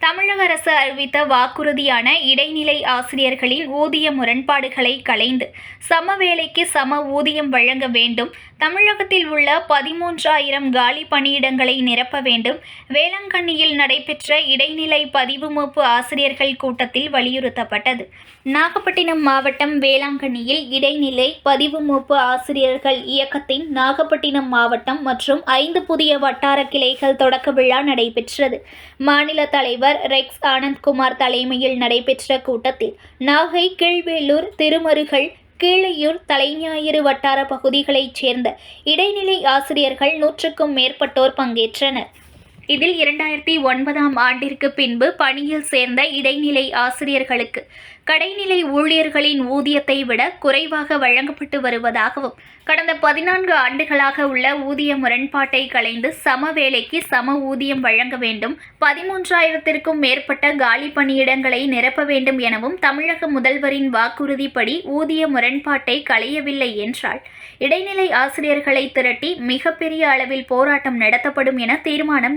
தமிழக அரசு அறிவித்த வாக்குறுதியான இடைநிலை ஆசிரியர்களின் ஊதிய முரண்பாடுகளை களைந்து சம வேலைக்கு சம ஊதியம் வழங்க வேண்டும். தமிழகத்தில் உள்ள பதிமூன்றாயிரம் காலி பணியிடங்களை நிரப்ப வேண்டும். வேளாங்கண்ணியில் நடைபெற்ற இடைநிலை பதிவு மூப்பு ஆசிரியர்கள் கூட்டத்தில் வலியுறுத்தப்பட்டது. நாகப்பட்டினம் மாவட்டம் வேளாங்கண்ணியில் இடைநிலை பதிவு மூப்பு ஆசிரியர்கள் இயக்கத்தின் நாகப்பட்டினம் மாவட்டம் மற்றும் ஐந்து புதிய வட்டார கிளைகள் தொடக்க விழா நடைபெற்றது. மாநில தலைவர் ரெக்ஸ் ஆனந்த்குமார் தலைமையில் நடைபெற்ற கூட்டத்தில் நாகை கீழ்வேலூர் திருமருகல் கீழையூர் தலைஞாயிறு வட்டார பகுதிகளைச் சேர்ந்த இடைநிலை ஆசிரியர்கள் நூற்றுக்கும் மேற்பட்டோர் பங்கேற்றனர். இதில் இரண்டாயிரத்தி ஒன்பதாம் ஆண்டிற்கு பின்பு பணியில் சேர்ந்த இடைநிலை ஆசிரியர்களுக்கு கடைநிலை ஊழியர்களின் ஊதியத்தை விட குறைவாக வழங்கப்பட்டு வருவதாகவும் கடந்த பதினான்கு ஆண்டுகளாக உள்ள ஊதிய முரண்பாட்டை களைந்து சம வேலைக்கு சம ஊதியம் வழங்க வேண்டும் பதிமூன்றாயிரத்திற்கும் மேற்பட்ட காலி பணியிடங்களை நிரப்ப வேண்டும் எனவும் தமிழக முதல்வரின் வாக்குறுதிப்படி ஊதிய முரண்பாட்டை களையவில்லை என்றால் இடைநிலை ஆசிரியர்களை திரட்டி மிகப்பெரிய அளவில் போராட்டம் நடத்தப்படும் என தீர்மானம்